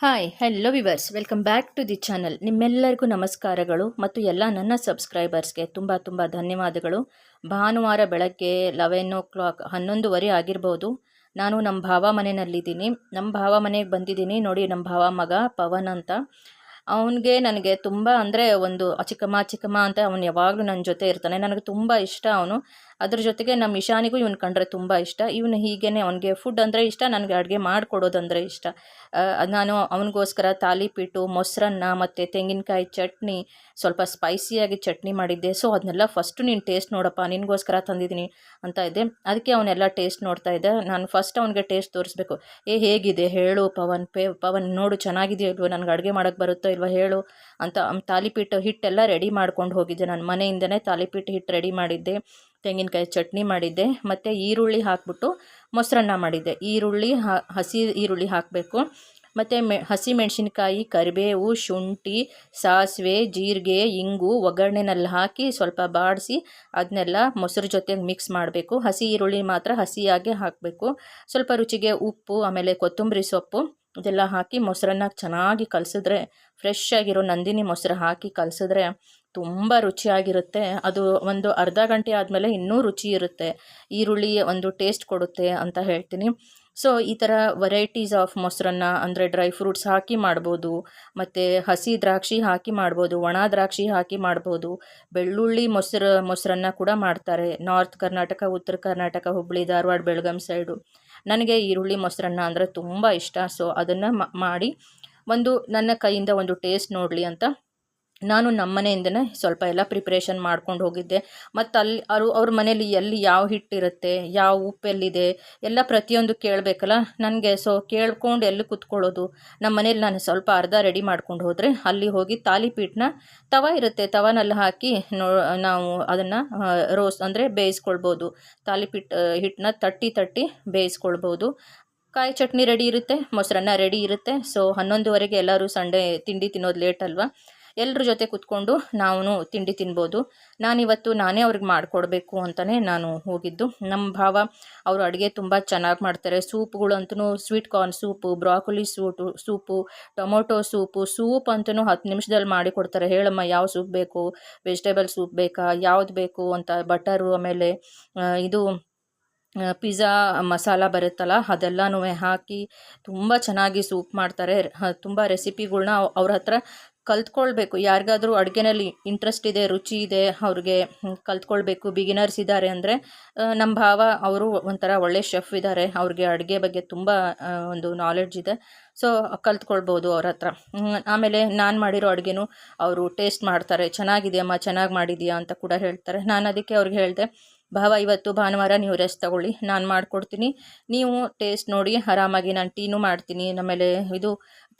Hi hello viewers welcome back to the channel ನಿಮ್ಮೆಲ್ಲರಿಗೂ ನಮಸ್ಕಾರಗಳು ಮತ್ತು ಎಲ್ಲ ನನ್ನ ಸಬ್ಸ್ಕ್ರೈಬರ್ಸ್ಗೆ ತುಂಬ ತುಂಬ ಧನ್ಯವಾದಗಳು. ಭಾನುವಾರ ಬೆಳಗ್ಗೆ ಲೆವೆನ್ ಓ ಕ್ಲಾಕ್ ಹನ್ನೊಂದುವರೆ ಆಗಿರ್ಬೋದು. ನಾನು ನಮ್ಮ ಭಾವ ಮನೆಯಲ್ಲಿದ್ದೀನಿ. ನಮ್ಮ ಭಾವ ಮನೆಗೆ ಬಂದಿದ್ದೀನಿ. ನೋಡಿ, ನಮ್ಮ ಭಾವ ಮಗ ಪವನ್ ಅಂತ. ಅವನಿಗೆ ನನಗೆ ತುಂಬ ಅಂದರೆ ಒಂದು ಚಿಕ್ಕಮ್ಮ ಚಿಕ್ಕಮ್ಮ ಅಂತ ಅವನು ಯಾವಾಗಲೂ ನನ್ನ ಜೊತೆ ಇರ್ತಾನೆ. ನನಗೆ ತುಂಬ ಇಷ್ಟ ಅವನು. ಅದ್ರ ಜೊತೆಗೆ ನಮ್ಮ ಇಶಾನಿಗೂ ಇವನು ಕಂಡ್ರೆ ತುಂಬ ಇಷ್ಟ. ಇವನು ಹೀಗೇನೆ ಅವನಿಗೆ ಫುಡ್ ಅಂದರೆ ಇಷ್ಟ, ನನಗೆ ಅಡುಗೆ ಮಾಡಿಕೊಡೋದಂದರೆ ಇಷ್ಟ. ನಾನು ಅವನಿಗೋಸ್ಕರ ತಾಲಿಪೀಟು, ಮೊಸರನ್ನ ಮತ್ತು ತೆಂಗಿನಕಾಯಿ ಚಟ್ನಿ, ಸ್ವಲ್ಪ ಸ್ಪೈಸಿಯಾಗಿ ಚಟ್ನಿ ಮಾಡಿದ್ದೆ. ಸೊ ಅದನ್ನೆಲ್ಲ ಫಸ್ಟು ನೀನು ಟೇಸ್ಟ್ ನೋಡಪ್ಪ, ನಿನಗೋಸ್ಕರ ತಂದಿದ್ದೀನಿ ಅಂತ ಇದ್ದೆ. ಅದಕ್ಕೆ ಅವನ್ನೆಲ್ಲ ಟೇಸ್ಟ್ ನೋಡ್ತಾ ಇದ್ದೆ. ನಾನು ಫಸ್ಟ್ ಅವನಿಗೆ ಟೇಸ್ಟ್ ತೋರಿಸ್ಬೇಕು. ಏ, ಹೇಗಿದೆ? ಹೇಳು ಪವನ್ ಪೇ, ಪವನ್ ನೋಡು, ಚೆನ್ನಾಗಿದೆಯೋ ಇಲ್ವೋ? ನನಗೆ ಅಡುಗೆ ಮಾಡೋಕ್ಕೆ ಬರುತ್ತೋ ಇಲ್ವೋ? ಹೇಳು ಅಂತ, ತಾಲಿಪೀಟು ಹಿಟ್ಟೆಲ್ಲ ರೆಡಿ ಮಾಡ್ಕೊಂಡು ಹೋಗಿದ್ದೆ. ನಾನು ಮನೆಯಿಂದನೇ ತಾಲಿಪೀಟು ಹಿಟ್ಟು ರೆಡಿ ಮಾಡಿದ್ದೆ. ತೆಂಗಿನಕಾಯಿ ಚಟ್ನಿ ಮಾಡಿದ್ದೆ, ಮತ್ತು ಈರುಳ್ಳಿ ಹಾಕ್ಬಿಟ್ಟು ಮೊಸರನ್ನ ಮಾಡಿದ್ದೆ. ಈರುಳ್ಳಿ ಹಸಿ ಈರುಳ್ಳಿ ಹಾಕಬೇಕು. ಮತ್ತು ಮೆ, ಹಸಿ ಮೆಣಸಿನ್ಕಾಯಿ, ಕರಿಬೇವು, ಶುಂಠಿ, ಸಾಸಿವೆ, ಜೀರಿಗೆ, ಇಂಗು, ಒಗ್ಗರಣೆನಲ್ಲಿ ಹಾಕಿ ಸ್ವಲ್ಪ ಬಾಡಿಸಿ ಅದನ್ನೆಲ್ಲ ಮೊಸರು ಜೊತೆಗೆ ಮಿಕ್ಸ್ ಮಾಡಬೇಕು. ಹಸಿ ಈರುಳ್ಳಿ ಮಾತ್ರ ಹಸಿಯಾಗೆ ಹಾಕಬೇಕು. ಸ್ವಲ್ಪ ರುಚಿಗೆ ಉಪ್ಪು, ಆಮೇಲೆ ಕೊತ್ತಂಬರಿ ಸೊಪ್ಪು ಇದೆಲ್ಲ ಹಾಕಿ ಮೊಸರನ್ನ ಚೆನ್ನಾಗಿ ಕಲಸಿದ್ರೆ ಫ್ರೆಶ್ ಆಗಿರೋ ನಂದಿನಿ ಮೊಸರು ಹಾಕಿ ಕಲಸಿದ್ರೆ ತುಂಬ ರುಚಿಯಾಗಿರುತ್ತೆ. ಅದು ಒಂದು ಅರ್ಧ ಗಂಟೆ ಆದಮೇಲೆ ಇನ್ನೂ ರುಚಿ ಇರುತ್ತೆ. ಈರುಳ್ಳಿ ಒಂದು ಟೇಸ್ಟ್ ಕೊಡುತ್ತೆ ಅಂತ ಹೇಳ್ತೀನಿ. ಸೊ ಈ ಥರ ವೆರೈಟೀಸ್ ಆಫ್ ಮೊಸರನ್ನ ಅಂದರೆ ಡ್ರೈ ಫ್ರೂಟ್ಸ್ ಹಾಕಿ ಮಾಡ್ಬೋದು, ಮತ್ತು ಹಸಿ ದ್ರಾಕ್ಷಿ ಹಾಕಿ ಮಾಡ್ಬೋದು, ಒಣ ದ್ರಾಕ್ಷಿ ಹಾಕಿ ಮಾಡ್ಬೋದು, ಬೆಳ್ಳುಳ್ಳಿ ಮೊಸರು, ಮೊಸರನ್ನ ಕೂಡ ಮಾಡ್ತಾರೆ. ನಾರ್ತ್ ಕರ್ನಾಟಕ ಉತ್ತರ ಕರ್ನಾಟಕ ಹುಬ್ಬಳ್ಳಿ ಧಾರವಾಡ ಬೆಳಗಾಂ ಸೈಡು ನನಗೆ ಈರುಳ್ಳಿ ಮೊಸರನ್ನ ಅಂದರೆ ತುಂಬ ಇಷ್ಟ. ಸೊ ಅದನ್ನು ಮಾಡಿ ಒಂದು ನನ್ನ ಕೈಯಿಂದ ಒಂದು ಟೇಸ್ಟ್ ನೋಡಲಿ ಅಂತ ನಾನು ನಮ್ಮ ಮನೆಯಿಂದನೇ ಸ್ವಲ್ಪ ಎಲ್ಲ ಪ್ರಿಪ್ರೇಷನ್ ಮಾಡ್ಕೊಂಡು ಹೋಗಿದ್ದೆ. ಮತ್ತು ಅಲ್ಲಿ ಅವರು ಅವ್ರ ಮನೇಲಿ ಎಲ್ಲಿ ಯಾವ ಹಿಟ್ಟಿರುತ್ತೆ ಯಾವ ಉಪ್ಪು ಎಲ್ಲಿದೆ ಎಲ್ಲ ಪ್ರತಿಯೊಂದು ಕೇಳಬೇಕಲ್ಲ? ನನಗೆ ಸೊ ಕೇಳ್ಕೊಂಡು ಎಲ್ಲಿ ಕುತ್ಕೊಳ್ಳೋದು? ನಮ್ಮ ಮನೇಲಿ ನಾನು ಸ್ವಲ್ಪ ಅರ್ಧ ರೆಡಿ ಮಾಡ್ಕೊಂಡು ಹೋದರೆ ಅಲ್ಲಿ ಹೋಗಿ ತಾಲಿಪೀಠನ ತವ ಇರುತ್ತೆ. ತವನಲ್ಲಿ ಹಾಕಿ ನೋ, ನಾವು ಅದನ್ನು ರೋಸ್ ಅಂದರೆ ಬೇಯಿಸ್ಕೊಳ್ಬೋದು. ತಾಲಿಪೀಠ ಹಿಟ್ಟನ್ನ ತಟ್ಟಿ ತಟ್ಟಿ ಬೇಯಿಸ್ಕೊಳ್ಬೋದು. ಕಾಯಿ ಚಟ್ನಿ ರೆಡಿ ಇರುತ್ತೆ, ಮೊಸರನ್ನ ರೆಡಿ ಇರುತ್ತೆ. ಸೊ ಹನ್ನೊಂದುವರೆಗೆ ಎಲ್ಲರೂ ಸಂಡೇ ತಿಂಡಿ ತಿನ್ನೋದು ಲೇಟ್ ಅಲ್ವಾ? ಎಲ್ಲರ ಜೊತೆ ಕುತ್ಕೊಂಡು ನಾವು ತಿಂಡಿ ತಿನ್ಬೋದು. ನಾನಿವತ್ತು ನಾನೇ ಅವ್ರಿಗೆ ಮಾಡಿಕೊಡ್ಬೇಕು ಅಂತಲೇ ನಾನು ಹೋಗಿದ್ದು. ನಮ್ಮ ಭಾವ ಅವರು ಅಡುಗೆ ತುಂಬ ಚೆನ್ನಾಗಿ ಮಾಡ್ತಾರೆ. ಸೂಪ್ಗಳಂತೂ sweet corn soup broccoli soup soup tomato soup soup ಅಂತೂ ಹತ್ತು ನಿಮಿಷದಲ್ಲಿ ಮಾಡಿ ಕೊಡ್ತಾರೆ. ಹೇಳಮ್ಮ, ಯಾವ ಸೂಪ್ ಬೇಕು? ವೆಜಿಟೇಬಲ್ ಸೂಪ್ ಬೇಕಾ? ಯಾವ್ದು ಬೇಕು ಅಂತ ಬಟರು ಆಮೇಲೆ ಇದು ಪಿಜ್ಜಾ ಮಸಾಲ ಬರುತ್ತಲ್ಲ ಅದೆಲ್ಲನೂ ಹಾಕಿ ತುಂಬ ಚೆನ್ನಾಗಿ ಸೂಪ್ ಮಾಡ್ತಾರೆ. ತುಂಬ ರೆಸಿಪಿಗಳ್ನ ಅವ್ರ ಹತ್ರ ಕಲ್ತ್ಕೊಳ್ಬೇಕು. ಯಾರಿಗಾದರೂ ಅಡುಗೆನಲ್ಲಿ ಇಂಟ್ರೆಸ್ಟ್ ಇದೆ, ರುಚಿ ಇದೆ, ಅವ್ರಿಗೆ ಕಲ್ತ್ಕೊಳ್ಬೇಕು. ಬಿಗಿನರ್ಸ್ ಇದ್ದಾರೆ ಅಂದರೆ ನಮ್ಮ ಭಾವ ಅವರು ಒಂಥರ ಒಳ್ಳೆ ಶೆಫ್ ಇದ್ದಾರೆ. ಅವ್ರಿಗೆ ಅಡುಗೆ ಬಗ್ಗೆ ತುಂಬ ಒಂದು ನಾಲೆಡ್ಜ್ ಇದೆ. ಸೊ ಕಲ್ತ್ಕೊಳ್ಬೋದು ಅವ್ರ ಹತ್ರ. ಆಮೇಲೆ ನಾನು ಮಾಡಿರೋ ಅಡುಗೆನೂ ಅವರು ಟೇಸ್ಟ್ ಮಾಡ್ತಾರೆ. ಚೆನ್ನಾಗಿದೆಯಮ್ಮ, ಚೆನ್ನಾಗಿ ಮಾಡಿದೀಯಾ ಅಂತ ಕೂಡ ಹೇಳ್ತಾರೆ. ನಾನು ಅದಕ್ಕೆ ಅವ್ರಿಗೆ ಹೇಳಿದೆ ಭಾವ, ಇವತ್ತು ಭಾನುವಾರ ನೀವು ರೆಸ್ಟ್ ತಗೊಳ್ಳಿ. ನಾನು ಮಾಡಿಕೊಡ್ತೀನಿ. ನೀವು ಟೇಸ್ಟ್ ನೋಡಿ, ಆರಾಮಾಗಿ ನಾನು ಟೀನೂ ಮಾಡ್ತೀನಿ. ಆಮೇಲೆ ಇದು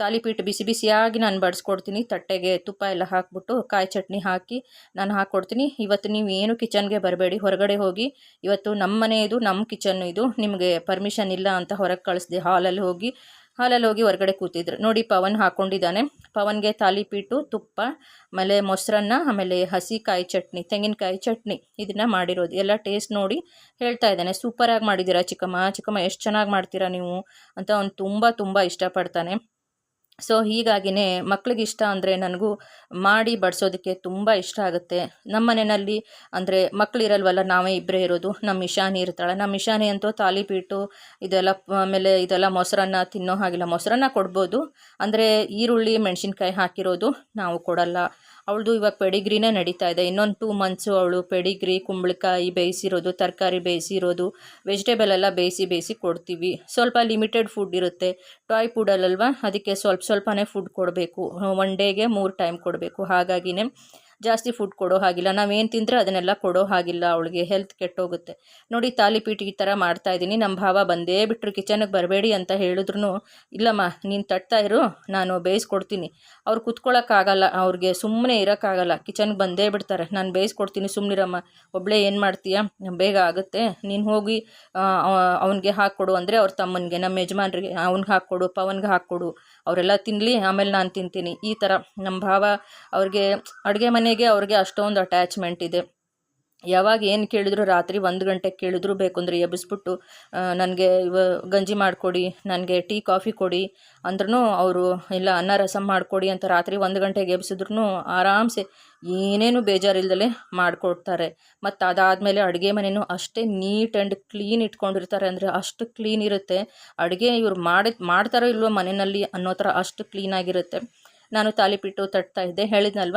ತಾಲಿಪೀಠ ಬಿಸಿ ಬಿಸಿಯಾಗಿ ನಾನು ಬಡಿಸ್ಕೊಡ್ತೀನಿ. ತಟ್ಟೆಗೆ ತುಪ್ಪ ಎಲ್ಲ ಹಾಕ್ಬಿಟ್ಟು, ಕಾಯಿ ಚಟ್ನಿ ಹಾಕಿ ನಾನು ಹಾಕ್ಕೊಡ್ತೀನಿ ಇವತ್ತು ನೀವು ಏನು ಕಿಚನ್ಗೆ ಬರಬೇಡಿ. ಹೊರಗಡೆ ಹೋಗಿ, ಇವತ್ತು ನಮ್ಮ ಮನೆಯದು ನಮ್ಮ ಕಿಚನ್ ಇದು. ನಿಮಗೆ ಪರ್ಮಿಷನ್ ಇಲ್ಲ ಅಂತ ಹೊರಗೆ ಕಳಿಸ್ದೆ. ಹಾಲಲ್ಲಿ ಹೋಗಿ ಹಾಲಲ್ಲಿ ಹೋಗಿ ಹೊರಗಡೆ ಕೂತಿದ್ರು. ನೋಡಿ ಪವನ್ ಹಾಕ್ಕೊಂಡಿದ್ದಾನೆ ಪವನ್ಗೆ ತಾಲಿಪೀಟು ತುಪ್ಪ, ಆಮೇಲೆ ಮೊಸರನ್ನ, ಆಮೇಲೆ ಹಸಿ ಕಾಯಿ ಚಟ್ನಿ, ತೆಂಗಿನಕಾಯಿ ಚಟ್ನಿ ಇದನ್ನು ಮಾಡಿರೋದು. ಎಲ್ಲ ಟೇಸ್ಟ್ ನೋಡಿ ಹೇಳ್ತಾ ಇದ್ದಾನೆ. ಸೂಪರಾಗಿ ಮಾಡಿದ್ದೀರಾ ಚಿಕ್ಕಮ್ಮ? ಚಿಕ್ಕಮ್ಮ, ಎಷ್ಟು ಚೆನ್ನಾಗಿ ಮಾಡ್ತೀರಾ ನೀವು? ಅಂತ ಅವ್ನು ತುಂಬ ತುಂಬ ಇಷ್ಟಪಡ್ತಾನೆ. ಸೊ ಹೀಗಾಗಿನೇ ಮಕ್ಳಿಗೆ ಇಷ್ಟ ಅಂದರೆ ನನಗೂ ಮಾಡಿ ಬಡಿಸೋದಕ್ಕೆ ತುಂಬ ಇಷ್ಟ ಆಗುತ್ತೆ. ನಮ್ಮ ಮನೆಯಲ್ಲಿ ಅಂದರೆ ಮಕ್ಕಳಿರಲ್ವಲ್ಲ ನಾವೇ ಇಬ್ಬರೇ ಇರೋದು. ನಮ್ಮ ಇಶಾನಿ ಇರ್ತಾಳೆ. ನಮ್ಮ ಇಶಾನಿ ಅಂತೂ ತಾಲಿಪೀಟು, ಇದೆಲ್ಲ ಆಮೇಲೆ ಇದೆಲ್ಲ ಮೊಸರನ್ನ ತಿನ್ನೋ ಹಾಗಿಲ್ಲ. ಮೊಸರನ್ನ ಕೊಡ್ಬೋದು. ಅಂದರೆ ಈರುಳ್ಳಿ, ಮೆಣಸಿನ್ಕಾಯಿ ಹಾಕಿರೋದು ನಾವು ಕೊಡಲ್ಲ. ಅವಳದು ಇವಾಗ ಪೆಡಿಗ್ರಿನೇ ನಡೀತಾ ಇದೆ. ಇನ್ನೊಂದು ಟೂ ಮಂತ್ಸು ಅವಳು ಪೆಡಿಗ್ರಿ, ಕುಂಬಳಕಾಯಿ ಬೇಯಿಸಿರೋದು, ತರಕಾರಿ ಬೇಯಿಸಿರೋದು ವೆಜಿಟೇಬಲ್ ಎಲ್ಲ ಬೇಯಿಸಿ ಬೇಯಿಸಿ ಕೊಡ್ತೀವಿ. ಸ್ವಲ್ಪ ಲಿಮಿಟೆಡ್ ಫುಡ್ ಇರುತ್ತೆ. ಟಾಯ್ ಫುಡಲ್ಲಲ್ವಾ ಅದಕ್ಕೆ ಸ್ವಲ್ಪ ಸ್ವಲ್ಪನೇ ಫುಡ್ ಕೊಡಬೇಕು. ಒನ್ ಡೇಗೆ ಮೂರು ಟೈಮ್ ಕೊಡಬೇಕು. ಹಾಗಾಗಿನೇ ಜಾಸ್ತಿ ಫುಡ್ ಕೊಡೋ ಹಾಗಿಲ್ಲ. ನಾವೇನು ತಿಂದರೆ ಅದನ್ನೆಲ್ಲ ಕೊಡೋ ಹಾಗಿಲ್ಲ. ಅವಳಿಗೆ ಹೆಲ್ತ್ ಕೆಟ್ಟೋಗುತ್ತೆ. ನೋಡಿ ತಾಲಿಪೀಠ ಈ ಥರ ಮಾಡ್ತಾ ಇದ್ದೀನಿ ನಮ್ಮ ಭಾವ ಬಂದೇ ಬಿಟ್ಟರು ಕಿಚನ್ಗೆ ಬರಬೇಡಿ ಅಂತ ಹೇಳಿದ್ರು ಇಲ್ಲಮ್ಮ, ನೀನು ತಟ್ತಾ ಇರು, ನಾನು ಬೇಯಿಸ್ಕೊಡ್ತೀನಿ. ಅವ್ರು ಕುತ್ಕೊಳ್ಳೋಕ್ಕಾಗಲ್ಲ ಅವ್ರಿಗೆ ಸುಮ್ಮನೆ ಇರೋಕ್ಕಾಗಲ್ಲ. ಕಿಚನ್ಗೆ ಬಂದೇ ಬಿಡ್ತಾರೆ. ನಾನು ಬೇಯಿಸ್ಕೊಡ್ತೀನಿ ಸುಮ್ಮನಿರಮ್ಮ ಒಬ್ಬಳೇ ಏನು ಮಾಡ್ತೀಯ? ಬೇಗ ಆಗುತ್ತೆ. ನೀನು ಹೋಗಿ ಅವನಿಗೆ ಹಾಕ್ಕೊಡು. ಅಂದರೆ ಅವ್ರ ತಮ್ಮನಿಗೆ ನಮ್ಮ ಯಜಮಾನ್ರಿಗೆ, ಅವ್ನಿಗೆ ಹಾಕ್ಕೊಡು, ಪವನ್ಗೆ ಹಾಕ್ಕೊಡು. ಅವರೆಲ್ಲ ತಿನ್ನಲಿ ಆಮೇಲೆ ನಾನು ತಿಂತೀನಿ. ಈ ಥರ ನಮ್ಮ ಭಾವ ಅವ್ರಿಗೆ, ಅಡುಗೆ ಮನೆಗೆ ಅವ್ರಿಗೆ ಅಷ್ಟೊಂದು ಅಟ್ಯಾಚ್ಮೆಂಟ್ ಇದೆ. ಯಾವಾಗ ಏನು ಕೇಳಿದ್ರು ರಾತ್ರಿ ಒಂದು ಗಂಟೆಗೆ ಕೇಳಿದ್ರು ಬೇಕು ಅಂದರೆ ಎಬ್ಬಿಸ್ಬಿಟ್ಟು ನನಗೆ ಇವ ಗಂಜಿ ಮಾಡಿಕೊಡಿ, ನನಗೆ ಟೀ, ಕಾಫಿ ಕೊಡಿ ಅಂದ್ರೂ ಅವರು, ಇಲ್ಲ, ಅನ್ನ, ರಸಂ ಮಾಡಿಕೊಡಿ ಅಂತ ರಾತ್ರಿ ಒಂದು ಗಂಟೆಗೆ ಎಬ್ಸಿದ್ರು ಆರಾಮ್ಸೆ ಏನೇನು ಬೇಜಾರಿಲ್ದಲೇ ಮಾಡಿಕೊಡ್ತಾರೆ. ಮತ್ತು ಅದಾದಮೇಲೆ ಅಡುಗೆ ಮನೆಯೂ ಅಷ್ಟೇ ನೀಟ್ ಆ್ಯಂಡ್ ಕ್ಲೀನ್ ಇಟ್ಕೊಂಡಿರ್ತಾರೆ. ಅಂದರೆ ಅಷ್ಟು ಕ್ಲೀನ್ ಇರುತ್ತೆ. ಅಡುಗೆ ಇವ್ರು ಮಾಡಿ ಮಾಡ್ತಾರೋ ಇಲ್ವೋ ಮನೆಯಲ್ಲಿ ಅನ್ನೋ ಥರ ಅಷ್ಟು ಕ್ಲೀನಾಗಿರುತ್ತೆ. ನಾನು ತಾಲಿಪಿಟ್ಟು ತಟ್ತಾ ಇದ್ದೆ. ಹೇಳಿದ್ನಲ್ವ?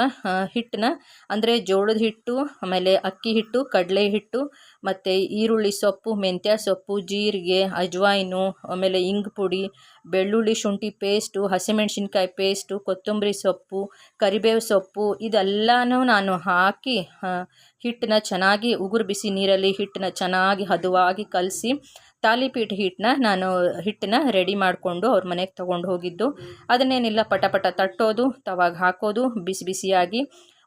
ಹಿಟ್ಟನ್ನ. ಅಂದರೆ ಜೋಳದ ಹಿಟ್ಟು, ಆಮೇಲೆ ಅಕ್ಕಿ ಹಿಟ್ಟು, ಕಡಲೆ ಹಿಟ್ಟು, ಮತ್ತು ಈರುಳ್ಳಿ ಸೊಪ್ಪು, ಮೆಂತ್ಯ ಸೊಪ್ಪು, ಜೀರಿಗೆ, ಅಜ್ವಾಯಿನು, ಆಮೇಲೆ ಇಂಗು ಪುಡಿ, ಬೆಳ್ಳುಳ್ಳಿ ಶುಂಠಿ ಪೇಸ್ಟು, ಹಸಿಮೆಣಸಿನ್ಕಾಯಿ ಪೇಸ್ಟು, ಕೊತ್ತಂಬರಿ ಸೊಪ್ಪು, ಕರಿಬೇವು ಸೊಪ್ಪು, ಇದೆಲ್ಲನೂ ನಾನು ಹಾಕಿ ಹಿಟ್ಟನ್ನ ಚೆನ್ನಾಗಿ ಉಗುರು ಬಿಸಿ ನೀರಲ್ಲಿ ಹಿಟ್ಟನ್ನ ಚೆನ್ನಾಗಿ ಹದವಾಗಿ ಕಲಸಿ ತಾಲಿಪೀಠ ಹಿಟ್ಟನ್ನ ನಾನು ಹಿಟ್ಟನ್ನ ರೆಡಿ ಮಾಡಿಕೊಂಡು ಅವ್ರ ಮನೆಗೆ ತೊಗೊಂಡು ಹೋಗಿದ್ದು. ಅದನ್ನೇನಿಲ್ಲ, ಪಟ ಪಟ ತಟ್ಟೋದು, ತವಾಗ ಹಾಕೋದು, ಬಿಸಿ ಬಿಸಿಯಾಗಿ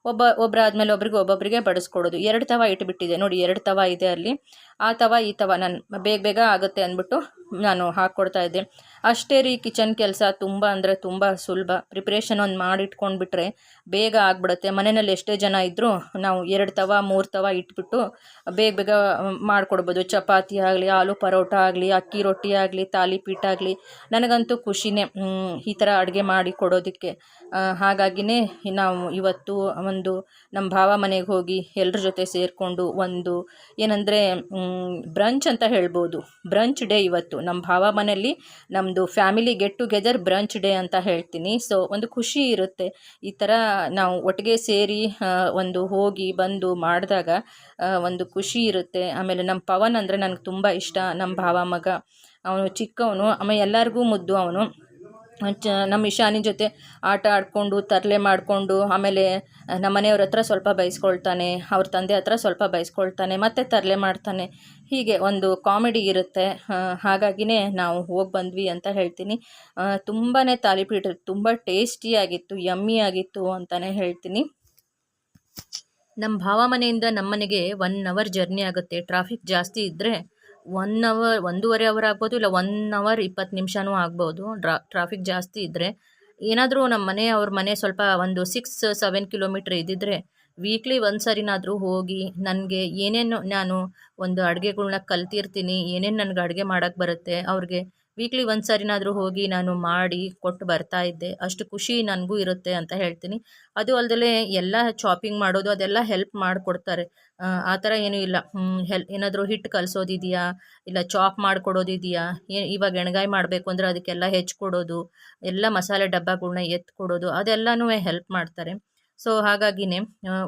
ಒಬ್ಬ ಒಬ್ಬರಾದ್ಮೇಲೆ ಒಬ್ರಿಗೆ ಒಬ್ಬೊಬ್ಬರಿಗೆ ಬಡಿಸ್ಕೊಡೋದು. ಎರಡು ತವ ಇಟ್ಬಿಟ್ಟಿದೆ. ನೋಡಿ, ಎರಡು ತವ ಇದೆ ಅಲ್ಲಿ. ಆ ತವ, ಈ ತವ, ನಾನು, ಬೇಗ ಬೇಗ ಆಗುತ್ತೆ ಅಂದ್ಬಿಟ್ಟು ನಾನು ಹಾಕ್ಕೊಡ್ತಾ ಇದ್ದೆ ಅಷ್ಟೇ ರೀ ಕಿಚನ್ ಕೆಲಸ ತುಂಬ ಅಂದರೆ ತುಂಬ ಸುಲಭ. ಪ್ರಿಪ್ರೇಷನ್ ಒಂದು ಮಾಡಿಟ್ಕೊಂಡ್ಬಿಟ್ರೆ ಬೇಗ ಆಗ್ಬಿಡುತ್ತೆ. ಮನೆಯಲ್ಲಿ ಎಷ್ಟೇ ಜನ ಇದ್ದರೂ ನಾವು ಎರಡು ತವ, ಮೂರು ತವ ಇಟ್ಬಿಟ್ಟು ಬೇಗ ಬೇಗ ಮಾಡಿಕೊಡ್ಬೋದು. ಚಪಾತಿ ಆಗಲಿ, ಆಲೂ ಪರೋಟ ಆಗಲಿ, ಅಕ್ಕಿ ರೊಟ್ಟಿ ಆಗಲಿ, ತಾಲಿಪೀಠ ಆಗಲಿ. ನನಗಂತೂ ಖುಷಿನೇ ಈ ಥರ ಅಡುಗೆ ಮಾಡಿ ಕೊಡೋದಕ್ಕೆ. ಹಾಗಾಗಿನೇ ನಾವು ಇವತ್ತು ಒಂದು ನಮ್ಮ ಭಾವ ಮನೆಗೆ ಹೋಗಿ ಎಲ್ಲರ ಜೊತೆ ಸೇರಿಕೊಂಡು ಒಂದು ಏನಂದರೆ ಬ್ರಂಚ್ ಅಂತ ಹೇಳ್ಬೋದು. ಬ್ರಂಚ್ ಡೇ ಇವತ್ತು. ನಮ್ಮ ಭಾವ ಮನೆಯಲ್ಲಿ ನಮ್ಮದು family get together brunch day ಅಂತ ಹೇಳ್ತೀನಿ. ಸೊ ಒಂದು ಖುಷಿ ಇರುತ್ತೆ. ಈ ಥರ ನಾವು ಒಟ್ಟಿಗೆ ಸೇರಿ ಒಂದು ಹೋಗಿ ಬಂದು ಮಾಡಿದಾಗ ಒಂದು ಖುಷಿ ಇರುತ್ತೆ. ಆಮೇಲೆ ನಮ್ಮ ಪವನ್ ಅಂದರೆ ನನಗೆ ತುಂಬ ಇಷ್ಟ. ನಮ್ಮ ಭಾವ ಮಗ. ಅವನು ಚಿಕ್ಕವನು. ಆಮೇಲೆ ಎಲ್ಲರಿಗೂ ಮುದ್ದು ಅವನು. ಚ ನಮ್ಮ ಇಶಾನಿ ಜೊತೆ ಆಟ ಆಡಿಕೊಂಡು, ತರಲೆ ಮಾಡಿಕೊಂಡು, ಆಮೇಲೆ ನಮ್ಮ ಮನೆಯವ್ರ ಹತ್ರ ಸ್ವಲ್ಪ ಬೈಸ್ಕೊಳ್ತಾನೆ, ಅವ್ರ ತಂದೆ ಹತ್ರ ಸ್ವಲ್ಪ ಬೈಸ್ಕೊಳ್ತಾನೆ, ಮತ್ತು ತರಲೆ ಮಾಡ್ತಾನೆ. ಹೀಗೆ ಒಂದು ಕಾಮಿಡಿ ಇರುತ್ತೆ. ಹಾಗಾಗಿನೇ ನಾವು ಹೋಗಿ ಬಂದ್ವಿ ಅಂತ ಹೇಳ್ತೀನಿ. ತುಂಬಾ ತಾಲಿಪೀಠ ತುಂಬ ಟೇಸ್ಟಿಯಾಗಿತ್ತು ಯಮ್ಮಿ ಆಗಿತ್ತು ಅಂತಲೇ ಹೇಳ್ತೀನಿ. ನಮ್ಮ ಭಾವ ಮನೆಯಿಂದ ನಮ್ಮ ಮನೆಗೆ ಒನ್ ಅವರ್ ಜರ್ನಿ ಆಗುತ್ತೆ. ಟ್ರಾಫಿಕ್ ಜಾಸ್ತಿ ಇದ್ದರೆ ಒನ್ ಅವರ್ ಒಂದೂವರೆ ಅವರ್ ಆಗ್ಬೋದು, ಇಲ್ಲ ಒನ್ ಅವರ್ ಇಪ್ಪತ್ತು ನಿಮಿಷನೂ ಆಗ್ಬೋದು, ಡ್ರಾ ಟ್ರಾಫಿಕ್ ಜಾಸ್ತಿ ಇದ್ದರೆ ಏನಾದರೂ ನಮ್ಮ ಮನೆ, ಅವ್ರ ಮನೆ ಸ್ವಲ್ಪ ಒಂದು ಸಿಕ್ಸ್ ಸೆವೆನ್ ಕಿಲೋಮೀಟ್ರ್ ಇದ್ದಿದ್ರೆ ವೀಕ್ಲಿ ಒಂದು ಸರಿನಾದರೂ ಹೋಗಿ, ನನಗೆ ಏನೇನು, ನಾನು ಒಂದು ಅಡುಗೆಗಳ್ನ ಕಲ್ತಿರ್ತೀನಿ, ಏನೇನು ನನಗೆ ಅಡುಗೆ ಮಾಡೋಕ್ಕೆ ಬರುತ್ತೆ, ಅವ್ರಿಗೆ ವೀಕ್ಲಿ ಒಂದು ಸಾರಿನಾದರೂ ಹೋಗಿ ನಾನು ಮಾಡಿ ಕೊಟ್ಟು ಬರ್ತಾ ಇದ್ದೆ. ಅಷ್ಟು ಖುಷಿ ನನಗೂ ಇರುತ್ತೆ ಅಂತ ಹೇಳ್ತೀನಿ. ಅದು ಅಲ್ಲದೆ ಎಲ್ಲ ಚಾಪಿಂಗ್ ಮಾಡೋದು ಅದೆಲ್ಲ ಹೆಲ್ಪ್ ಮಾಡಿಕೊಡ್ತಾರೆ. ಆ ಥರ ಏನೂ ಇಲ್ಲ. ಹೆಲ್ ಏನಾದರೂ ಹಿಟ್ಟು ಕಲಿಸೋದಿದೆಯಾ? ಇಲ್ಲ ಚಾಪ್ ಮಾಡಿಕೊಡೋದಿದೆಯಾ? ಇವಾಗ ಎಣ್ಗಾಯಿ ಮಾಡಬೇಕು ಅಂದರೆ ಅದಕ್ಕೆಲ್ಲ ಹೆಚ್ಕೊಡೋದು ಎಲ್ಲ ಮಸಾಲೆ ಡಬ್ಬಗಳ್ನ ಎತ್ತಿ ಕೊಡೋದು, ಅದೆಲ್ಲನೂ ಹೆಲ್ಪ್ ಮಾಡ್ತಾರೆ. ಸೊ ಹಾಗಾಗಿನೇ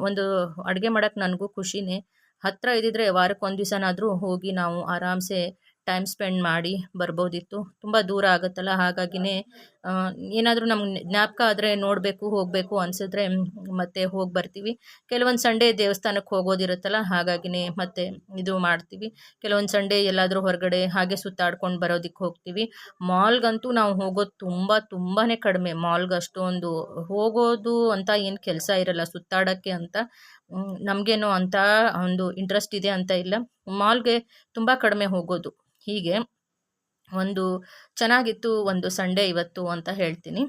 ಒಂದು ಅಡುಗೆ ಮಾಡೋಕ್ಕೆ ನನಗೂ ಖುಷಿನೇ. ಹತ್ತಿರ ಇದ್ದಿದ್ರೆ ವಾರಕ್ಕೆ ಒಂದು ದಿವಸನಾದರೂ ಹೋಗಿ ನಾವು ಆರಾಮ್ಸೆ ಟೈಮ್ ಸ್ಪೆಂಡ್ ಮಾಡಿ ಬರ್ಬೋದಿತ್ತು. ತುಂಬ ದೂರ ಆಗುತ್ತಲ್ಲ, ಹಾಗಾಗಿನೇ ಏನಾದರೂ ನಮ್ಗೆ ಜ್ಞಾಪಕ ಆದರೆ ನೋಡಬೇಕು, ಹೋಗಬೇಕು ಅನಿಸಿದ್ರೆ ಮತ್ತೆ ಹೋಗಿ ಬರ್ತೀವಿ. ಕೆಲವೊಂದು ಸಂಡೇ ದೇವಸ್ಥಾನಕ್ಕೆ ಹೋಗೋದಿರುತ್ತಲ್ಲ, ಹಾಗಾಗಿನೇ ಮತ್ತೆ ಇದು ಮಾಡ್ತೀವಿ. ಕೆಲವೊಂದು ಸಂಡೇ ಎಲ್ಲಾದರೂ ಹೊರಗಡೆ ಹಾಗೆ ಸುತ್ತಾಡ್ಕೊಂಡು ಬರೋದಕ್ಕೆ ಹೋಗ್ತೀವಿ. ಮಾಲ್ಗಂತೂ ನಾವು ಹೋಗೋದು ತುಂಬ ತುಂಬಾ ಕಡಿಮೆ. ಮಾಲ್ಗೆ ಅಷ್ಟೊಂದು ಹೋಗೋದು ಅಂತ ಏನು ಕೆಲಸ ಇರಲ್ಲ, ಸುತ್ತಾಡೋಕ್ಕೆ ಅಂತ. ನಮಗೇನೋ ಅಂತ ಒಂದು ಇಂಟ್ರೆಸ್ಟ್ ಇದೆ ಅಂತ ಇಲ್ಲ. ಮಾಲ್ಗೆ ತುಂಬ ಕಡಿಮೆ ಹೋಗೋದು. ಹೀಗೆ ಒಂದು ಚೆನ್ನಾಗಿತ್ತು ಒಂದು ಸಂಡೇ ಇವತ್ತು ಅಂತ ಹೇಳ್ತೀನಿ.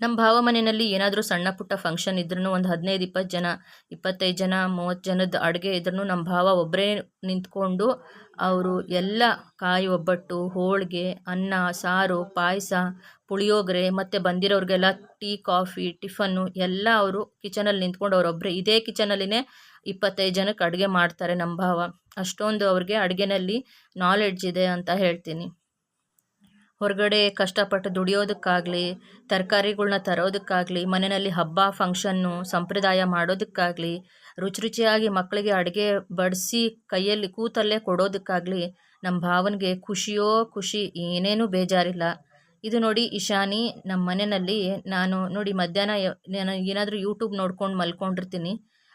ನಮ್ಮ ಭಾವ ಮನೆಯಲ್ಲಿ ಏನಾದರೂ ಸಣ್ಣ ಪುಟ್ಟ ಫಂಕ್ಷನ್ ಇದ್ರೂ ಒಂದು ಹದಿನೈದು, ಇಪ್ಪತ್ತು ಜನ, ಇಪ್ಪತ್ತೈದು ಜನ ಮೂವತ್ತು ಜನದ ಅಡುಗೆ ಇದ್ರೂ ನಮ್ಮ ಭಾವ ಒಬ್ಬರೇ ನಿಂತ್ಕೊಂಡು ಅವರು ಎಲ್ಲ ಕಾಯಿ ಒಬ್ಬಟ್ಟು ಹೋಳಿಗೆ, ಅನ್ನ, ಸಾರು, ಪಾಯಸ, ಪುಳಿಯೋಗರೆ ಮತ್ತು ಬಂದಿರೋರಿಗೆಲ್ಲ ಟೀ, ಕಾಫಿ, ಟಿಫನ್ನು ಎಲ್ಲ ಅವರು ಕಿಚನಲ್ಲಿ ನಿಂತ್ಕೊಂಡು ಅವರೊಬ್ಬರೇ ಇದೇ ಕಿಚನಲ್ಲಿನೇ ಇಪ್ಪತ್ತೈದು ಜನಕ್ಕೆ ಅಡುಗೆ ಮಾಡ್ತಾರೆ ನಮ್ಮ ಭಾವ. ಅಷ್ಟೊಂದು ಅವ್ರಿಗೆ ಅಡುಗೆನಲ್ಲಿ ನಾಲೆಡ್ಜ್ ಇದೆ ಅಂತ ಹೇಳ್ತೀನಿ. ಹೊರಗಡೆ ಕಷ್ಟಪಟ್ಟು ದುಡಿಯೋದಕ್ಕಾಗಲಿ, ತರಕಾರಿಗಳ್ನ ತರೋದಕ್ಕಾಗಲಿ, ಮನೆಯಲ್ಲಿ ಹಬ್ಬ, ಫಂಕ್ಷನ್ನು, ಸಂಪ್ರದಾಯ ಮಾಡೋದಕ್ಕಾಗಲಿ ರುಚಿ ರುಚಿಯಾಗಿ ಮಕ್ಕಳಿಗೆ ಅಡುಗೆ ಬಡಿಸಿ ಕೈಯಲ್ಲಿ ಕೂತಲ್ಲೇ ಕೊಡೋದಕ್ಕಾಗಲಿ ನಮ್ಮ ಭಾವನಿಗೆ ಖುಷಿಯೋ ಖುಷಿ ಏನೇನೂ ಬೇಜಾರಿಲ್ಲ. ಇದು ನೋಡಿ ಇಶಾನಿ ನಮ್ಮ ಮನೆಯಲ್ಲಿ ನಾನು ನೋಡಿ ಮಧ್ಯಾಹ್ನ ನಾನು ಏನಾದರೂ ಯೂಟ್ಯೂಬ್ ನೋಡ್ಕೊಂಡು ಮಲ್ಕೊಂಡಿರ್ತೀನಿ.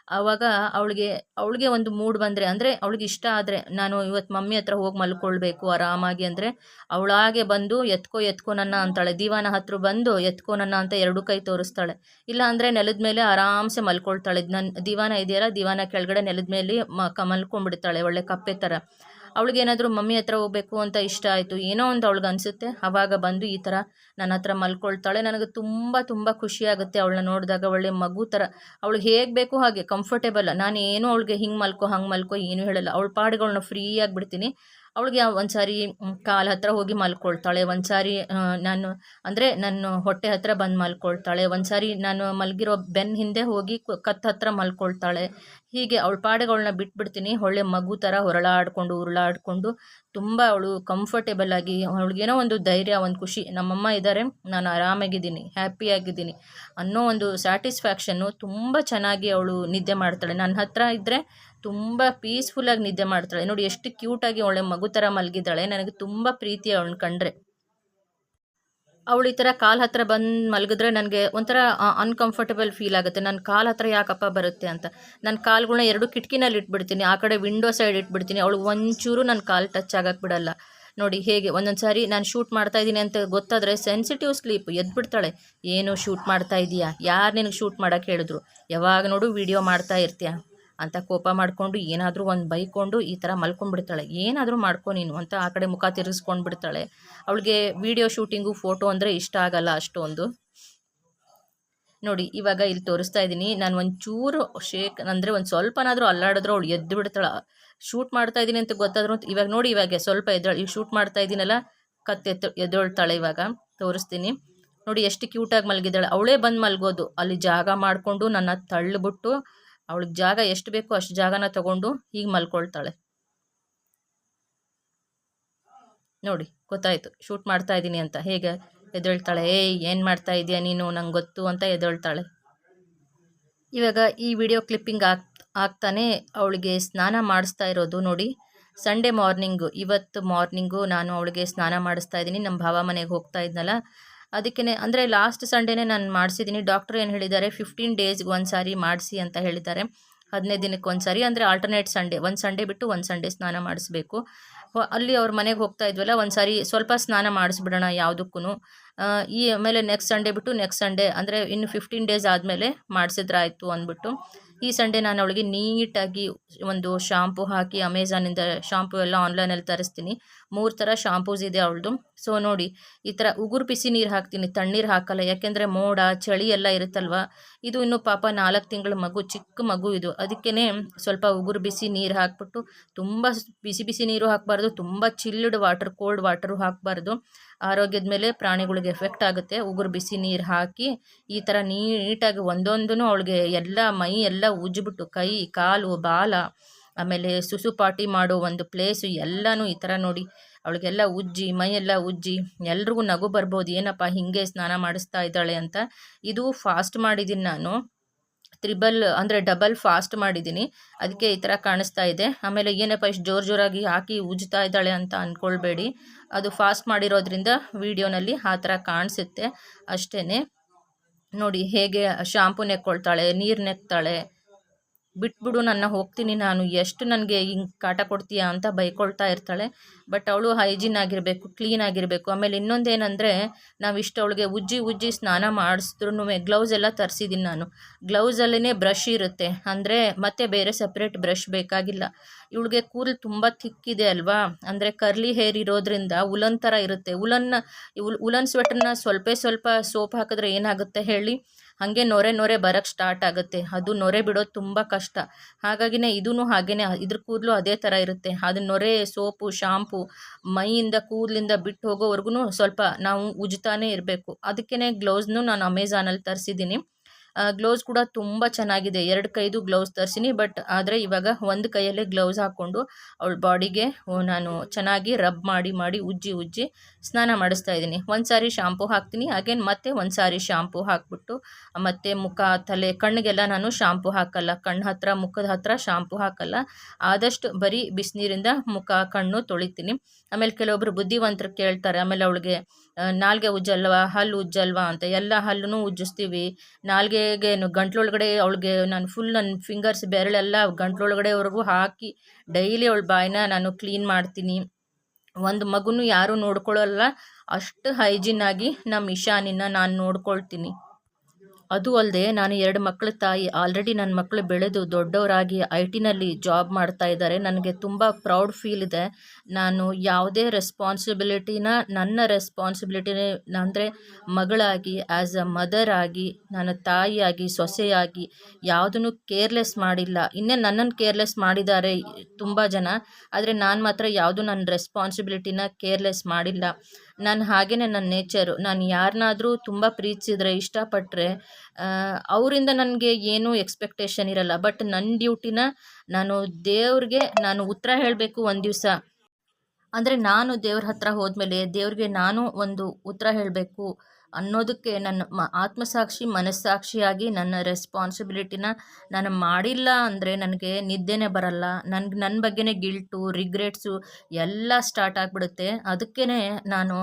ಆವಾಗ ಅವಳಿಗೆ ಅವಳಿಗೆ ಒಂದು ಮೂಡ್ ಬಂದರೆ, ಅಂದರೆ ಅವಳಿಗೆ ಇಷ್ಟ ಆದರೆ ನಾನು ಇವತ್ತು ಮಮ್ಮಿ ಹತ್ರ ಹೋಗಿ ಮಲ್ಕೊಳ್ಬೇಕು ಆರಾಮಾಗಿ ಅಂದರೆ ಅವಳಾಗೆ ಬಂದು ಎತ್ಕೋ ಎತ್ಕೋ ನನ್ನ ಅಂತಾಳೆ. ದಿವಾನ ಹತ್ರ ಬಂದು ಎತ್ಕೋ ನನ್ನ ಅಂತ ಎರಡು ಕೈ ತೋರಿಸ್ತಾಳೆ. ಇಲ್ಲ ಅಂದರೆ ನೆಲದ ಮೇಲೆ ಆರಾಮ್ಸೆ ಮಲ್ಕೊಳ್ತಾಳೆ. ನನ್ನ ದಿವಾನ ಇದೆಯಲ್ಲ, ದಿವಾನ ಕೆಳಗಡೆ ನೆಲದ ಮೇಲೆ ಮ, ಕ, ಮಲ್ಕೊಂಡ್ಬಿಡ್ತಾಳೆ ಒಳ್ಳೆ ಕಪ್ಪೆ ಥರ ಅವಳಿಗೇನಾದರೂ ಮಮ್ಮಿ ಹತ್ರ ಹೋಗ್ಬೇಕು ಅಂತ ಇಷ್ಟ ಆಯಿತು. ಏನೋ ಒಂದು ಅವಳಿಗೆ ಅನಿಸುತ್ತೆ. ಅವಾಗ ಬಂದು ಈ ಥರ ನನ್ನ ಹತ್ರ ಮಲ್ಕೊಳ್ತಾಳೆ. ನನಗೆ ತುಂಬ ತುಂಬ ಖುಷಿಯಾಗುತ್ತೆ ಅವಳನ್ನ ನೋಡಿದಾಗ. ಒಳ್ಳೆ ಮಗು ಥರ ಅವಳಿಗೆ ಹೇಗೆ ಬೇಕು ಹಾಗೆ ಕಂಫರ್ಟೇಬಲ್ ನಾನು ಏನೂ ಅವಳಿಗೆ ಹಿಂಗೆ ಮಲ್ಕೋ, ಹಂಗೆ ಮಲ್ಕೋ ಏನೂ ಹೇಳಲ್ಲ. ಅವಳ ಪಾಡುಗಳನ್ನ ಫ್ರೀಯಾಗಿ ಬಿಡ್ತೀನಿ. ಅವಳಿಗೆ ಒಂದ್ಸಾರಿ ಕಾಲು ಹತ್ರ ಹೋಗಿ ಮಲ್ಕೊಳ್ತಾಳೆ. ಒಂದ್ಸಾರಿ ನಾನು, ಅಂದರೆ ನನ್ನ ಹೊಟ್ಟೆ ಹತ್ರ ಬಂದು ಮಲ್ಕೊಳ್ತಾಳೆ. ಒಂದು ಸಾರಿ ನಾನು ಮಲಗಿರೋ ಬೆನ್ ಹಿಂದೆ ಹೋಗಿ ಕತ್ತ ಹತ್ರ ಮಲ್ಕೊಳ್ತಾಳೆ. ಹೀಗೆ ಅವಳ ಪಾಡುಗಳನ್ನ ಬಿಟ್ಬಿಡ್ತೀನಿ. ಒಳ್ಳೆ ಮಗು ಥರ ಹೊರಳಾಡ್ಕೊಂಡು, ಉರುಳಾಡ್ಕೊಂಡು ತುಂಬ ಅವಳು ಕಂಫರ್ಟೇಬಲ್ ಆಗಿ ಅವಳಿಗೇನೋ ಒಂದು ಧೈರ್ಯ, ಒಂದು ಖುಷಿ. ನಮ್ಮಮ್ಮ ಇದ್ದಾರೆ ನಾನು ಆರಾಮಾಗಿದ್ದೀನಿ, ಹ್ಯಾಪಿಯಾಗಿದ್ದೀನಿ ಅನ್ನೋ ಒಂದು ಸ್ಯಾಟಿಸ್ಫ್ಯಾಕ್ಷನ್ನು ತುಂಬ ಚೆನ್ನಾಗಿ ಅವಳು ನಿದ್ದೆ ಮಾಡ್ತಾಳೆ. ನನ್ನ ಹತ್ರ ಇದ್ದರೆ ತುಂಬ ಪೀಸ್ಫುಲ್ಲಾಗಿ ನಿದ್ದೆ ಮಾಡ್ತಾಳೆ. ನೋಡಿ, ಎಷ್ಟು ಕ್ಯೂಟಾಗಿ ಒಳ್ಳೆ ಮಗು ಥರ ಮಲಗಿದ್ದಾಳೆ. ನನಗೆ ತುಂಬ ಪ್ರೀತಿ ಅವಳನ್ನ ಕಂಡ್ರೆ. ಅವಳು ಈ ಥರ ಕಾಲು ಹತ್ರ ಬಂದು ಮಲಗಿದ್ರೆ ನನಗೆ ಒಂಥರ ಅನ್ಕಂಫರ್ಟಬಲ್ ಫೀಲ್ ಆಗುತ್ತೆ. ನನ್ನ ಕಾಲು ಹತ್ರ ಯಾಕಪ್ಪ ಬರುತ್ತೆ ಅಂತ. ನನ್ನ ಕಾಲುಗಳನ್ನ ಎರಡು ಕಿಟಕಿನಲ್ಲಿ ಇಟ್ಬಿಡ್ತೀನಿ. ಆ ಕಡೆ ವಿಂಡೋ ಸೈಡ್ ಇಟ್ಬಿಡ್ತೀನಿ. ಅವಳು ಒಂಚೂರು ನನ್ನ ಕಾಲು ಟಚ್ ಆಗಕ್ಕೆ ಬಿಡಲ್ಲ. ನೋಡಿ, ಹೇಗೆ? ಒಂದೊಂದು ಸಾರಿ ನಾನು ಶೂಟ್ ಮಾಡ್ತಾ ಇದ್ದೀನಿ ಅಂತ ಗೊತ್ತಾದರೆ ಸೆನ್ಸಿಟಿವ್ ಸ್ಲೀಪ್ ಎದ್ಬಿಡ್ತಾಳೆ. ಏನು ಶೂಟ್ ಮಾಡ್ತಾ ಇದೀಯಾ? ಯಾರು ನಿನಗೆ ಶೂಟ್ ಮಾಡೋಕ್ಕೆ ಹೇಳಿದ್ರು? ಯಾವಾಗ ನೋಡು ವಿಡಿಯೋ ಮಾಡ್ತಾ ಇರ್ತೀಯ? ಅಂತ ಕೋಪ ಮಾಡಿಕೊಂಡು ಏನಾದರೂ ಒಂದು ಬೈಕೊಂಡು ಈ ಥರ ಮಲ್ಕೊಂಡ್ಬಿಡ್ತಾಳೆ ಏನಾದರೂ ಮಾಡ್ಕೊ ನೀನು ಅಂತ ಆ ಕಡೆ ಮುಖ ತಿರುಗಿಸ್ಕೊಂಡು ಬಿಡ್ತಾಳೆ. ಅವಳಿಗೆ ವಿಡಿಯೋ ಶೂಟಿಂಗು ಫೋಟೋ ಅಂದರೆ ಇಷ್ಟ ಆಗಲ್ಲ ಅಷ್ಟೊಂದು. ನೋಡಿ, ಇವಾಗ ಇಲ್ಲಿ ತೋರಿಸ್ತಾ ಇದ್ದೀನಿ. ನಾನು ಒಂಚೂರು ಶೇಕ್, ಅಂದರೆ ಒಂದು ಸ್ವಲ್ಪನಾದರೂ ಅಲ್ಲಾಡಿದ್ರು ಅವಳು ಎದ್ದು ಬಿಡ್ತಾಳೆ. ಶೂಟ್ ಮಾಡ್ತಾ ಇದ್ದೀನಿ ಅಂತ ಗೊತ್ತಾದ್ರು ಇವಾಗ ನೋಡಿ ಇವಾಗ ಸ್ವಲ್ಪ ಎದ್ದಳು ಈಗ ಶೂಟ್ ಮಾಡ್ತಾ ಇದ್ದೀನಲ್ಲ, ಕತ್ತೆ ಎದ್ದೊಳ್ತಾಳೆ ಇವಾಗ. ತೋರಿಸ್ತೀನಿ. ನೋಡಿ, ಎಷ್ಟು ಕ್ಯೂಟಾಗಿ ಮಲಗಿದ್ದಾಳೆ. ಅವಳೇ ಬಂದು ಮಲಗೋದು. ಅಲ್ಲಿ ಜಾಗ ಮಾಡಿಕೊಂಡು ನನ್ನ ತಳ್ಳಿಬಿಟ್ಟು ಅವಳಿಗೆ ಜಾಗ ಎಷ್ಟು ಬೇಕೋ ಅಷ್ಟು ಜಾಗನ ತಗೊಂಡು ಹೀಗೆ ಮಲ್ಕೊಳ್ತಾಳೆ. ನೋಡಿ, ಗೊತ್ತಾಯ್ತು. ಶೂಟ್ ಮಾಡ್ತಾ ಇದ್ದೀನಿ ಅಂತ. ಹೇಗೆ? ಎದ್ದೇಳ್ತಾಳೆ. ಏಯ್, ಏನು ಮಾಡ್ತಾ ಇದೀಯಾ ನೀನು? ನಂಗೆ ಗೊತ್ತು ಅಂತ ಎದ್ದೇಳ್ತಾಳೆ. ಇವಾಗ ಈ ವಿಡಿಯೋ ಕ್ಲಿಪ್ಪಿಂಗ್ ಆಗ್, ಆಗ್ತಾನೆ ಅವಳಿಗೆ ಸ್ನಾನ ಮಾಡಿಸ್ತಾ ಇರೋದು ನೋಡಿ. ಸಂಡೇ ಮಾರ್ನಿಂಗು, ಇವತ್ತು ಮಾರ್ನಿಂಗು ನಾನು ಅವಳಿಗೆ ಸ್ನಾನ ಮಾಡಿಸ್ತಾ ಇದ್ದೀನಿ ನಮ್ಮ ಭಾವ ಮನೆಗೆ ಹೋಗ್ತಾ ಇದ್ನಲ್ಲ ಅದಕ್ಕೇ ಅಂದರೆ ಲಾಸ್ಟ್ ಸಂಡೇನೆ ನಾನು ಮಾಡಿಸಿದ್ದೀನಿ ಡಾಕ್ಟರ್ ಏನು ಹೇಳಿದ್ದಾರೆ ಫಿಫ್ಟೀನ್ ಡೇಸ್ಗೆ ಒಂದು ಸಾರಿ ಮಾಡಿಸಿ ಅಂತ ಹೇಳಿದ್ದಾರೆ. ಹದಿನೈದು ದಿನಕ್ಕೆ ಒಂದು ಸಾರಿ, ಅಂದರೆ ಆಲ್ಟರ್ನೇಟ್ ಸಂಡೇ ಒಂದು ಸಂಡೇ ಬಿಟ್ಟು ಒಂದು ಸಂಡೇ ಸ್ನಾನ ಮಾಡಿಸ್ಬೇಕು. ಅಲ್ಲಿ ಅವ್ರ ಮನೆಗೆ ಹೋಗ್ತಾ ಇದ್ವಲ್ಲ, ಒಂದು ಸಾರಿ ಸ್ವಲ್ಪ ಸ್ನಾನ ಮಾಡಿಸ್ಬಿಡೋಣ ಯಾವುದಕ್ಕೂ ಈ ಆಮೇಲೆ ನೆಕ್ಸ್ಟ್ ಸಂಡೇ ಬಿಟ್ಟು ನೆಕ್ಸ್ಟ್ ಸಂಡೇ ಅಂದರೆ ಇನ್ನು ಫಿಫ್ಟೀನ್ ಡೇಸ್ ಆದಮೇಲೆ ಮಾಡಿಸಿದ್ರಾಯ್ತು ಅಂದ್ಬಿಟ್ಟು. ಈ ಸಂಡೇ ನಾನು ಅವಳಿಗೆ ನೀಟಾಗಿ ಒಂದು ಶಾಂಪು ಹಾಕಿ ಅಮೆಝಾನಿಂದ ಶಾಂಪು ಎಲ್ಲ ಆನ್ಲೈನಲ್ಲಿ ತರಿಸ್ತೀನಿ. ಮೂರು ಥರ ಶಾಂಪೂಸ್ ಇದೆ ಅವಳದು. ಸೊ ನೋಡಿ, ಈ ಥರ ಉಗುರು ಬಿಸಿ ನೀರು ಹಾಕ್ತೀನಿ, ತಣ್ಣೀರು ಹಾಕಲ್ಲ. ಯಾಕೆಂದರೆ ಮೋಡ, ಚಳಿ ಎಲ್ಲ ಇರುತ್ತಲ್ವ? ಇದು ಇನ್ನು ಪಾಪ ನಾಲ್ಕು ತಿಂಗಳ ಮಗು, ಚಿಕ್ಕ ಮಗು ಇದು. ಅದಕ್ಕೇ ಸ್ವಲ್ಪ ಉಗುರು ಬಿಸಿ ನೀರು ಹಾಕ್ಬಿಟ್ಟು ತುಂಬ ಬಿಸಿ ಬಿಸಿ ನೀರು ಹಾಕಬಾರ್ದು. ತುಂಬ ಚಿಲ್ಡ್ ವಾಟರ್ ಕೋಲ್ಡ್ ವಾಟರು ಹಾಕಬಾರ್ದು. ಆರೋಗ್ಯದ ಮೇಲೆ ಪ್ರಾಣಿಗಳಿಗೆ ಎಫೆಕ್ಟ್ ಆಗುತ್ತೆ. ಉಗುರು, ಬಿಸಿ ನೀರು ಹಾಕಿ ಈ ಥರ ನೀಟಾಗಿ ಒಂದೊಂದೂ ಅವಳಿಗೆ ಎಲ್ಲ ಮೈ ಎಲ್ಲ ಉಜ್ಜಿಬಿಟ್ಟು ಕೈ, ಕಾಲು, ಬಾಲ, ಆಮೇಲೆ ಸುಸುಪಾಟಿ ಮಾಡೋ ಒಂದು ಪ್ಲೇಸು ಎಲ್ಲನೂ ಈ ಥರ ನೋಡಿ ಅವಳಿಗೆಲ್ಲ ಉಜ್ಜಿ ಮೈಯೆಲ್ಲ ಉಜ್ಜಿ ಎಲ್ರಿಗೂ ನಗು ಬರ್ಬೋದು. ಏನಪ್ಪ, ಹೀಗೆ ಸ್ನಾನ ಮಾಡಿಸ್ತಾ ಇದ್ದಾಳೆ ಅಂತ. ಇದು ಫಾಸ್ಟ್ ಮಾಡಿದ್ದೀನಿ ನಾನು. ತ್ರಿಬಲ್ ಅಂದರೆ ಡಬಲ್ ಫಾಸ್ಟ್ ಮಾಡಿದ್ದೀನಿ. ಅದಕ್ಕೆ ಈ ಥರ ಕಾಣಿಸ್ತಾ ಇದೆ. ಆಮೇಲೆ ಏನಪ್ಪ ಇಷ್ಟು ಜೋರು ಜೋರಾಗಿ ಹಾಕಿ ಉಜ್ತಾ ಇದ್ದಾಳೆ ಅಂತ ಅಂದ್ಕೊಳ್ಬೇಡಿ ಅದು ಫಾಸ್ಟ್ ಮಾಡಿರೋದ್ರಿಂದ ವೀಡಿಯೋನಲ್ಲಿ ಆ ಥರ ಕಾಣಿಸುತ್ತೆ. ಅಷ್ಟೇ ನೋಡಿ ಹೇಗೆ ಶಾಂಪು ನೆಕ್ಕೊಳ್ತಾಳೆ, ನೀರು ನೆಕ್ತಾಳೆ ಬಿಟ್ಬಿಡು, ನನ್ನ ಹೋಗ್ತೀನಿ ನಾನು. ಎಷ್ಟು ನನಗೆ ಹಿಂಗೆ ಕಾಟ ಕೊಡ್ತೀಯಾ ಅಂತ ಬೈಕೊಳ್ತಾ ಇರ್ತಾಳೆ. ಬಟ್ ಅವಳು ಹೈಜೀನ್ ಆಗಿರಬೇಕು, ಕ್ಲೀನ್ ಆಗಿರಬೇಕು. ಆಮೇಲೆ ಇನ್ನೊಂದೇನೆಂದರೆ ನಾವು ಇಷ್ಟು ಅವಳಿಗೆ ಉಜ್ಜಿ ಉಜ್ಜಿ ಸ್ನಾನ ಮಾಡಿಸಿದ್ರು ಗ್ಲೌಸ್ ಎಲ್ಲ ತರಿಸಿದ್ದೀನಿ ನಾನು. ಗ್ಲೌಸಲ್ಲೇ ಬ್ರಷ್ ಇರುತ್ತೆ. ಅಂದರೆ ಮತ್ತೆ ಬೇರೆ ಸಪ್ರೇಟ್ ಬ್ರಷ್ ಬೇಕಾಗಿಲ್ಲ. ಇವಳಿಗೆ ಕೂದಲು ತುಂಬ ಥಿಕ್ಕಿದೆ ಅಲ್ವಾ? ಅಂದರೆ ಕರ್ಲಿ ಹೇರ್ ಇರೋದ್ರಿಂದ ಉಲನ್ ಥರ ಇರುತ್ತೆ. ಉಲನ್ನ ಉಲನ್ ಸ್ವೆಟರ್ನ ಸ್ವಲ್ಪ ಸ್ವಲ್ಪ ಸೋಪ್ ಹಾಕಿದ್ರೆ ಏನಾಗುತ್ತೆ ಹೇಳಿ? ಹಾಗೆ ನೊರೆ ನೊರೆ ಬರೋಕ್ಕೆ ಸ್ಟಾರ್ಟ್ ಆಗುತ್ತೆ. ಅದು ನೊರೆ ಬಿಡೋದು ತುಂಬ ಕಷ್ಟ. ಹಾಗಾಗಿನೇ ಇದೂ ಹಾಗೇ ಇದ್ರ ಕೂದಲು ಅದೇ ಥರ ಇರುತ್ತೆ. ಅದು ನೊರೆ, ಸೋಪು, ಶಾಂಪು, ಮೈಯಿಂದ ಕೂದಲಿಂದ ಬಿಟ್ಟು ಹೋಗೋವರೆಗೂ ಸ್ವಲ್ಪ ನಾವು ಉಜ್ತಾನೇ ಇರಬೇಕು. ಅದಕ್ಕೇ ಗ್ಲೌಸ್ನು ನಾನು ಅಮೆಝಾನಲ್ಲಿ ತರಿಸಿದ್ದೀನಿ ಗ್ಲೌಸ್ ಕೂಡ ತುಂಬ ಚೆನ್ನಾಗಿದೆ. ಎರಡು ಕೈದು ಗ್ಲೌಸ್ ತರಿಸಿನಿ ಬಟ್ ಆದರೆ ಇವಾಗ ಒಂದು ಕೈಯಲ್ಲೇ ಗ್ಲೌಸ್ ಹಾಕ್ಕೊಂಡು ಅವಳ ಬಾಡಿಗೆ ನಾನು ಚೆನ್ನಾಗಿ ರಬ್ ಮಾಡಿ ಮಾಡಿ ಉಜ್ಜಿ ಉಜ್ಜಿ ಸ್ನಾನ ಮಾಡಿಸ್ತಾ ಇದ್ದೀನಿ. ಒಂದು ಸಾರಿ ಶಾಂಪು ಹಾಕ್ತೀನಿ. ಅಗೇನ್ ಮತ್ತೆ ಒಂದು ಸಾರಿ ಶಾಂಪು ಹಾಕ್ಬಿಟ್ಟು, ಮತ್ತು ಮುಖ, ತಲೆ, ಕಣ್ಣಿಗೆಲ್ಲ ನಾನು ಶಾಂಪು ಹಾಕಲ್ಲ. ಕಣ್ಣು ಹತ್ರ, ಮುಖದ ಹತ್ರ ಶಾಂಪು ಹಾಕಲ್ಲ. ಆದಷ್ಟು ಬರೀ ಬಿಸಿನೀರಿಂದ ಮುಖ, ಕಣ್ಣು ತೊಳಿತೀನಿ. ಆಮೇಲೆ ಕೆಲವೊಬ್ರು ಬುದ್ಧಿವಂತರು ಕೇಳ್ತಾರೆ. ಆಮೇಲೆ ಅವಳಿಗೆ ನಾಲ್ಗೆ ಉಜ್ಜಲ್ವಾ, ಹಲ್ಲು ಉಜ್ಜಲ್ವಾ ಅಂತ. ಎಲ್ಲ ಹಲ್ಲೂ ಉಜ್ಜಿಸ್ತೀವಿ. ನಾಲ್ಗೆಗೆ ಗಂಟ್ಲೊಳಗಡೆ ಅವಳಿಗೆ ನಾನು ಫುಲ್ ನನ್ನ ಫಿಂಗರ್ಸ್ ಬೆರಳೆಲ್ಲ ಗಂಟ್ಲೊಳಗಡೆವರೆಗೂ ಹಾಕಿ ಡೈಲಿ ಅವಳ ಬಾಯಿನ ನಾನು ಕ್ಲೀನ್ ಮಾಡ್ತೀನಿ. ಒಂದು ಮಗುನೂ ಯಾರೂ ನೋಡ್ಕೊಳ್ಳಲ್ಲ ಅಷ್ಟು ಹೈಜಿನ್ ಆಗಿ ನಮ್ಮ ಇಶಾನಿನ ನಾನು ನೋಡ್ಕೊಳ್ತೀನಿ. ಅದು ಅಲ್ಲದೆ ನಾನು ಎರಡು ಮಕ್ಕಳ ತಾಯಿ ಆಲ್ರೆಡಿ ನನ್ನ ಮಕ್ಕಳು ಬೆಳೆದು ದೊಡ್ಡವರಾಗಿ ಐ ಟಿನಲ್ಲಿ ಜಾಬ್ ಮಾಡ್ತಾ ಇದ್ದಾರೆ. ನನಗೆ ತುಂಬ ಪ್ರೌಡ್ ಫೀಲ್ ಇದೆ. ನಾನು ಯಾವುದೇ ರೆಸ್ಪಾನ್ಸಿಬಿಲಿಟಿನ ನನ್ನ ರೆಸ್ಪಾನ್ಸಿಬಿಲಿಟಿನ ಅಂದರೆ ಮಗಳಾಗಿ ಆ್ಯಸ್ ಅ ಮದರ್ ಆಗಿ, ನನ್ನ ತಾಯಿಯಾಗಿ, ಸೊಸೆಯಾಗಿ ಯಾವುದನ್ನು ಕೇರ್ಲೆಸ್ ಮಾಡಿಲ್ಲ. ಇನ್ನೇ ನನ್ನನ್ನು ಕೇರ್ಲೆಸ್ ಮಾಡಿದ್ದಾರೆ ತುಂಬ ಜನ. ಆದರೆ ನಾನು ಮಾತ್ರ ಯಾವುದು ನನ್ನ ರೆಸ್ಪಾನ್ಸಿಬಿಲಿಟಿನ ಕೇರ್ಲೆಸ್ ಮಾಡಿಲ್ಲ. ನಾನು ಹಾಗೆಯೇ ನನ್ನ ನೇಚರು. ನಾನು ಯಾರನ್ನಾದರೂ ತುಂಬ ಪ್ರೀತಿಸಿದ್ರೆ ಇಷ್ಟಪಟ್ಟರೆ ಅವರಿಂದ ನನಗೆ ಏನೂ ಎಕ್ಸ್ಪೆಕ್ಟೇಷನ್ ಇರಲ್ಲ. ಬಟ್ ನನ್ನ ಡ್ಯೂಟಿನ ನಾನು ದೇವ್ರಿಗೆ ನಾನು ಉತ್ತರ ಹೇಳಬೇಕು ಒಂದು ದಿವಸ. ಅಂದರೆ ನಾನು ದೇವ್ರ ಹತ್ರ ಹೋದ್ಮೇಲೆ ದೇವ್ರಿಗೆ ನಾನು ಒಂದು ಉತ್ತರ ಹೇಳಬೇಕು. ಅನ್ನೋದಕ್ಕೆ ನನ್ನ ಮ, ಆತ್ಮಸಾಕ್ಷಿ, ಮನಸ್ಸಾಕ್ಷಿಯಾಗಿ ನನ್ನ ರೆಸ್ಪಾನ್ಸಿಬಿಲಿಟಿನ ನಾನು ಮಾಡಿಲ್ಲ ಅಂದರೆ ನನಗೆ ನಿದ್ದೆನೇ ಬರಲ್ಲ. ನನಗೆ ನನ್ನ ಬಗ್ಗೆನೇ ಗಿಲ್ಟು ರಿಗ್ರೆಟ್ಸು ಎಲ್ಲ ಸ್ಟಾರ್ಟ್ ಆಗಿಬಿಡುತ್ತೆ. ಅದಕ್ಕೇ ನಾನು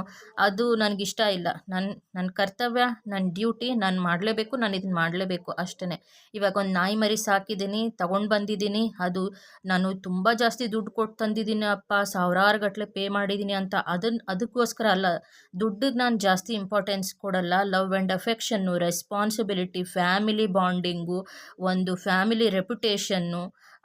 ಅದು ನನಗಿಷ್ಟ ಇಲ್ಲ. ನನ್ನ ನನ್ನ ಕರ್ತವ್ಯ ನನ್ನ ಡ್ಯೂಟಿ ನಾನು ಮಾಡಲೇಬೇಕು, ನಾನು ಇದನ್ನು ಮಾಡಲೇಬೇಕು ಅಷ್ಟೇ ಇವಾಗ ಒಂದು ನಾಯಿ ಮರಿ ಸಾಕಿದ್ದೀನಿ, ತಗೊಂಡು ಬಂದಿದ್ದೀನಿ. ಅದು ನಾನು ತುಂಬ ಜಾಸ್ತಿ ದುಡ್ಡು ಕೊಟ್ಟು ತಂದಿದ್ದೀನಿ ಅಪ್ಪ. ಸಾವಿರಾರು ಗಟ್ಟಲೆ ಪೇ ಮಾಡಿದ್ದೀನಿ ಅಂತ ಅದನ್ನು ಅದಕ್ಕೋಸ್ಕರ ಅಲ್ಲ. ದುಡ್ಡಿಗೆ ನಾನು ಜಾಸ್ತಿ ಇಂಪಾರ್ಟೆನ್ಸ್ ಕೊಡಲ್ಲ. Love and affection responsibility family bonding ಒಂದು ಫ್ಯಾಮಿಲಿ ರೆಪ್ಯುಟೇಷನ್ನು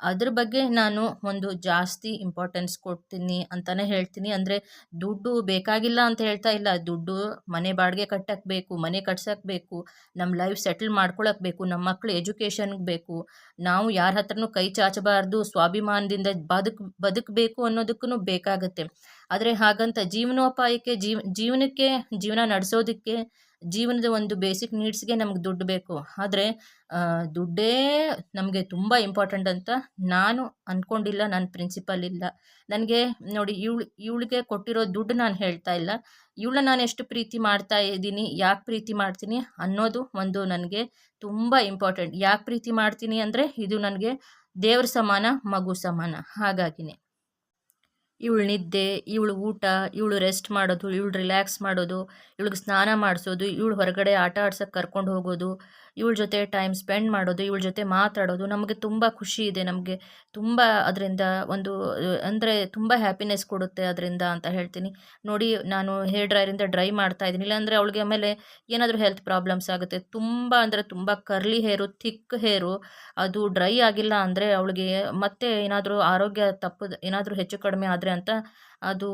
ಅದ್ರ ಬಗ್ಗೆ ನಾನು ಒಂದು ಜಾಸ್ತಿ ಇಂಪಾರ್ಟೆನ್ಸ್ ಕೊಡ್ತೀನಿ ಅಂತಲೇ ಹೇಳ್ತೀನಿ. ಅಂದರೆ ದುಡ್ಡು ಬೇಕಾಗಿಲ್ಲ ಅಂತ ಹೇಳ್ತಾ ಇಲ್ಲ. ದುಡ್ಡು ಮನೆ ಬಾಡಿಗೆ ಕಟ್ಟಕ್ಕೆ ಬೇಕು ಮನೆ ಕಟ್ಸಕ್ಕೆ ಬೇಕು ನಮ್ಮ ಲೈಫ್ ಸೆಟಲ್ ಮಾಡ್ಕೊಳಕ್ಕೆ ಬೇಕು ನಮ್ಮ ಮಕ್ಳು ಎಜುಕೇಷನ್ಗೆ ಬೇಕು. ನಾವು ಯಾರ ಹತ್ರನೂ ಕೈ ಚಾಚಬಾರ್ದು, ಸ್ವಾಭಿಮಾನದಿಂದ ಬದುಕು, ಬದುಕಬೇಕು ಅನ್ನೋದಕ್ಕೂ ಬೇಕಾಗತ್ತೆ. ಆದರೆ ಹಾಗಂತ ಜೀವನೋಪಾಯಕ್ಕೆ, ಜೀವ, ಜೀವನಕ್ಕೆ, ಜೀವನ ನಡೆಸೋದಕ್ಕೆ ಜೀವನದ ಒಂದು ಬೇಸಿಕ್ ನೀಡ್ಸ್ಗೆ ನಮ್ಗೆ ದುಡ್ಡು ಬೇಕು. ಆದರೆ ದುಡ್ಡೇ ನಮಗೆ ತುಂಬ ಇಂಪಾರ್ಟೆಂಟ್ ಅಂತ ನಾನು ಅಂದ್ಕೊಂಡಿಲ್ಲ ನನ್ನ ಪ್ರಿನ್ಸಿಪಲ್ ಇಲ್ಲ. ನನಗೆ ನೋಡಿ, ಇವಳು, ಇವಳಿಗೆ ಕೊಟ್ಟಿರೋ ದುಡ್ಡು ನಾನು ಹೇಳ್ತಾ ಇಲ್ಲ. ಇವಳನ್ನ ನಾನು ಎಷ್ಟು ಪ್ರೀತಿ ಮಾಡ್ತಾ ಇದ್ದೀನಿ, ಯಾಕೆ ಪ್ರೀತಿ ಮಾಡ್ತೀನಿ ಅನ್ನೋದು ಒಂದು ನನಗೆ ತುಂಬ ಇಂಪಾರ್ಟೆಂಟ್ ಯಾಕೆ ಪ್ರೀತಿ ಮಾಡ್ತೀನಿ ಅಂದರೆ, ಇದು ನನಗೆ ದೇವ್ರ ಸಮಾನ, ಮಗು ಸಮಾನ. ಹಾಗಾಗಿನೇ. ಇವಳು ನಿದ್ದೆ, ಇವಳು ಊಟ, ಇವಳು ರೆಸ್ಟ್ ಮಾಡೋದು, ಇವಳು ರಿಲ್ಯಾಕ್ಸ್ ಮಾಡೋದು, ಇವಳಿಗೆ ಸ್ನಾನ ಮಾಡಿಸೋದು, ಇವಳು ಹೊರಗಡೆ ಆಟ ಆಡ್ಸೋಕ್ಕೆ ಕರ್ಕೊಂಡು ಹೋಗೋದು ಇವಳ ಜೊತೆ ಟೈಮ್ ಸ್ಪೆಂಡ್ ಮಾಡೋದು, ಇವಳ ಜೊತೆ ಮಾತಾಡೋದು ನಮಗೆ ತುಂಬ ಖುಷಿ ಇದೆ ನಮಗೆ. ತುಂಬ ಅದರಿಂದ ಒಂದು, ಅಂದರೆ ತುಂಬ ಹ್ಯಾಪಿನೆಸ್ ಕೊಡುತ್ತೆ ಅದರಿಂದ ಅಂತ ಹೇಳ್ತೀನಿ. ನೋಡಿ, ನಾನು ಹೇರ್ ಡ್ರೈರಿಂದ ಡ್ರೈ ಮಾಡ್ತಾ ಇದ್ದೀನಿ. ಇಲ್ಲಾಂದರೆ ಅವಳಿಗೆ ಆಮೇಲೆ ಏನಾದರೂ ಹೆಲ್ತ್ ಪ್ರಾಬ್ಲಮ್ಸ್ ಆಗುತ್ತೆ. ತುಂಬ ಅಂದರೆ ತುಂಬ ಕರ್ಲಿ ಹೇರು ಥಿಕ್ ಹೇರು ಅದು ಡ್ರೈ ಆಗಿಲ್ಲ ಅಂದರೆ ಅವಳಿಗೆ ಮತ್ತೆ ಏನಾದರೂ ಆರೋಗ್ಯ ತಪ್ಪದು, ಏನಾದರೂ ಹೆಚ್ಚು ಕಡಿಮೆ ಆದರೆ ಅಂತ ಅದು